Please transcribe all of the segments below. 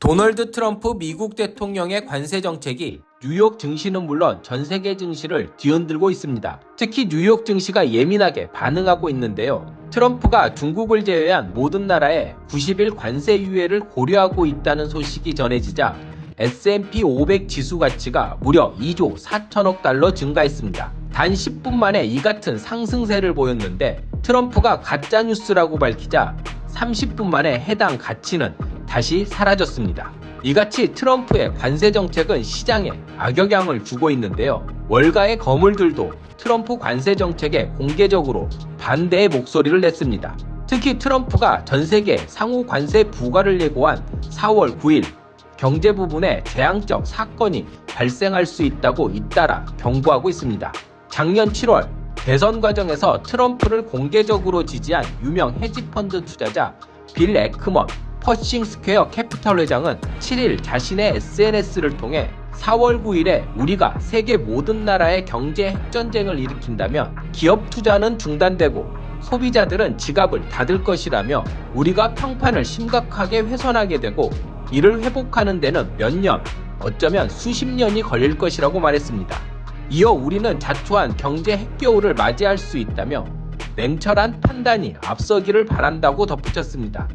도널드 트럼프 미국 대통령의 관세 정책이 뉴욕 증시는 물론 전 세계 증시를 뒤흔들고 있습니다. 특히 뉴욕 증시가 예민하게 반응하고 있는데요. 트럼프가 중국을 제외한 모든 나라에 90일 관세 유예를 고려하고 있다는 소식이 전해지자 S&P 500 지수 가치가 무려 2조 4천억 달러 증가했습니다. 단 10분 만에 이 같은 상승세를 보였는데 트럼프가 가짜 뉴스라고 밝히자 30분 만에 해당 가치는 다시 사라졌습니다. 이같이 트럼프의 관세 정책은 시장에 악영향을 주고 있는데요. 월가의 거물들도 트럼프 관세 정책에 공개적으로 반대의 목소리를 냈습니다. 특히 트럼프가 전 세계 상호 관세 부과를 예고한 4월 9일 경제 부분에 재앙적 사건이 발생할 수 있다고 잇따라 경고하고 있습니다. 작년 7월 대선 과정에서 트럼프를 공개적으로 지지한 유명 헤지펀드 투자자 빌 에크먼 퍼싱 스퀘어 캐피털 회장은 7일 자신의 SNS를 통해 4월 9일에 우리가 세계 모든 나라의 경제 핵전쟁을 일으킨다면 기업 투자는 중단되고 소비자들은 지갑을 닫을 것이라며 우리가 평판을 심각하게 훼손하게 되고 이를 회복하는 데는 몇 년, 어쩌면 수십 년이 걸릴 것이라고 말했습니다. 이어 우리는 자초한 경제 핵겨울을 맞이할 수 있다며 냉철한 판단이 앞서기를 바란다고 덧붙였습니다.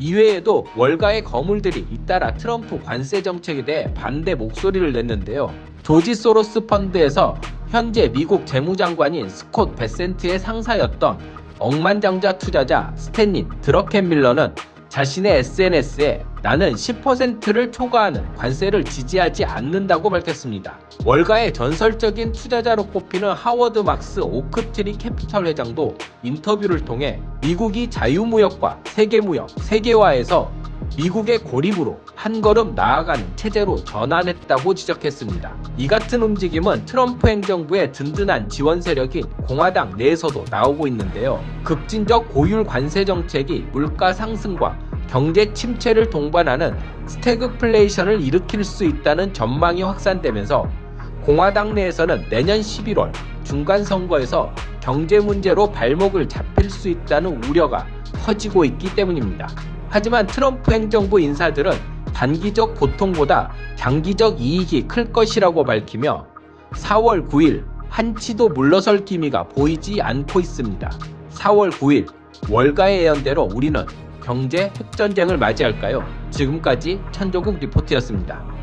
이외에도 월가의 거물들이 잇따라 트럼프 관세 정책에 대해 반대 목소리를 냈는데요. 조지 소로스 펀드에서 현재 미국 재무장관인 스콧 베센트의 상사였던 억만장자 투자자 스탠린 드러켄밀러는 자신의 SNS에 나는 10%를 초과하는 관세를 지지하지 않는다고 밝혔습니다. 월가의 전설적인 투자자로 꼽히는 하워드 막스 오크트리 캐피털 회장도 인터뷰를 통해 미국이 자유무역과 세계무역, 세계화에서 미국의 고립으로 한 걸음 나아가는 체제로 전환했다고 지적했습니다. 이 같은 움직임은 트럼프 행정부의 든든한 지원 세력인 공화당 내에서도 나오고 있는데요. 급진적 고율 관세 정책이 물가 상승과 경제 침체를 동반하는 스태그플레이션을 일으킬 수 있다는 전망이 확산되면서 공화당 내에서는 내년 11월 중간 선거에서 경제 문제로 발목을 잡힐 수 있다는 우려가 커지고 있기 때문입니다. 하지만 트럼프 행정부 인사들은 단기적 고통보다 장기적 이익이 클 것이라고 밝히며 4월 9일 한치도 물러설 기미가 보이지 않고 있습니다. 4월 9일 월가의 예언대로 우리는 경제 핵전쟁을 맞이할까요? 지금까지 천조국 리포트였습니다.